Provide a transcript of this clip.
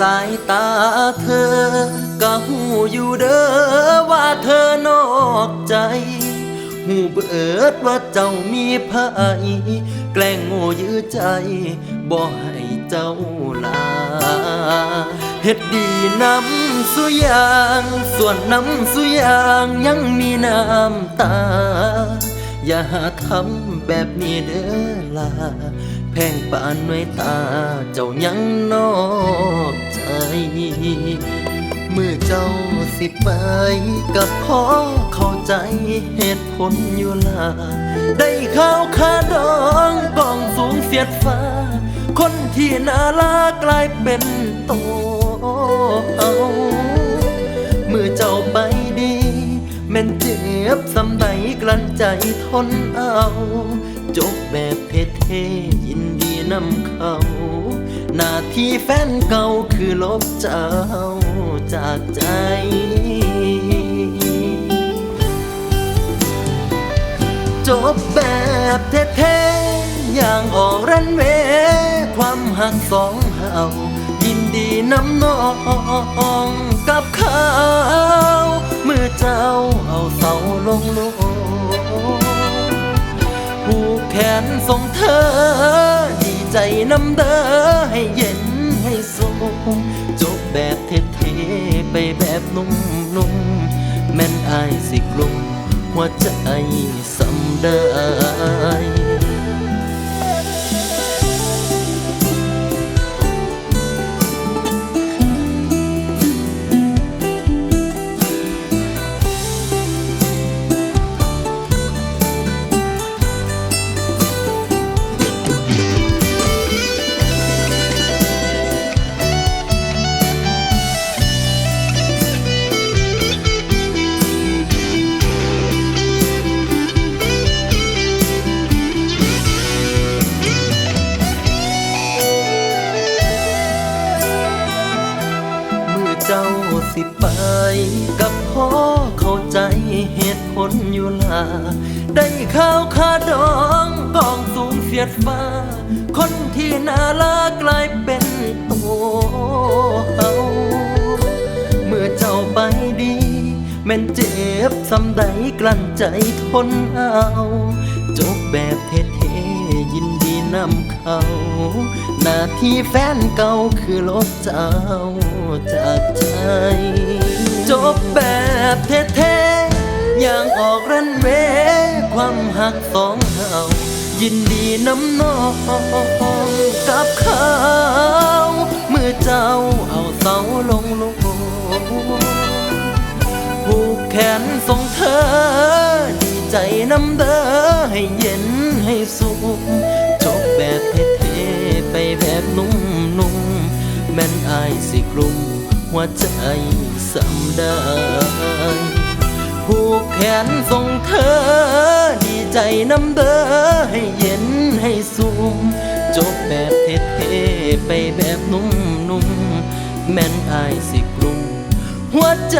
สายตาเธอ ก็หูอยู่เด้อว่าเธอนอกใจ หูเบิดว่าเจ้ามีภัยแกล้งโง่ยื้อใจบ่ให้เจ้าลาเฮ็ดดีน้ำสุยาง ส่วนน้ำสุยางยังมีน้ำตา อย่าหาทำแบบนี้เด้อลาแพงปานหน่วยตาเจ้ายังนอ เจ้าสิไปกับพ่อเข้าใจเหตุผลอยู่ลาได้ข้าวคาดองกองสูงเสียดฟ้า คนที่น่าลากลายเป็นโตเอาเมื่อเจ้าไปดีแม่นเจ็บสำใดกลั้นใจทนเอา จบแบบเท่ๆยินดีนำเขา หน้าที่แฟนเก่าคือลบเจ้าจากใจจบแบบเท่ๆ อย่างออกรันเวย์ความหักสองเฮายินดีน้ำนองกับเขาเมื่อเจ้าเอาเสาลงโลผูกแขนส่งเธอ ใจน้ำเด้อให้เย็นให้สูงจบแบบเท่ๆไปแบบนุ่มๆแม่นอายสิกลุ่มหัวใจสำได้ เจ้าสิไป กับพ่อเข้าใจเหตุผลอยู่ลา ได้ข้าวคาดองกองสูงเสียดฟ้า คนที่น่าลากลายเป็นตัวเฮาเมื่อเจ้าไปดี แม่นเจ็บสำใดกลั้นใจทนเอาจบแบบเท่ๆยินดีนำเขา นาที่แฟนเก่าคือลบเจ้าจากใจ จบแบบเท่ๆอย่างออกรันเวความหักสองเฮายินดีน้ำนองกับเขาเมื่อเจ้าเอาเสาลงลงผูกแขนส่งเธอ ดีใจน้ำเด้อให้เย็นให้สุขจบแบบเท่ ไปแบบนุ่มๆแม่นอายสิกลุ่มหัวใจสำได้ผูกแขนส่งเธอ ดีใจน้ำเด้อให้เย็นให้สุขจบแบบเท่ๆไปแบบนุ่มๆแม่นอายสิกลุ่มหัวใจ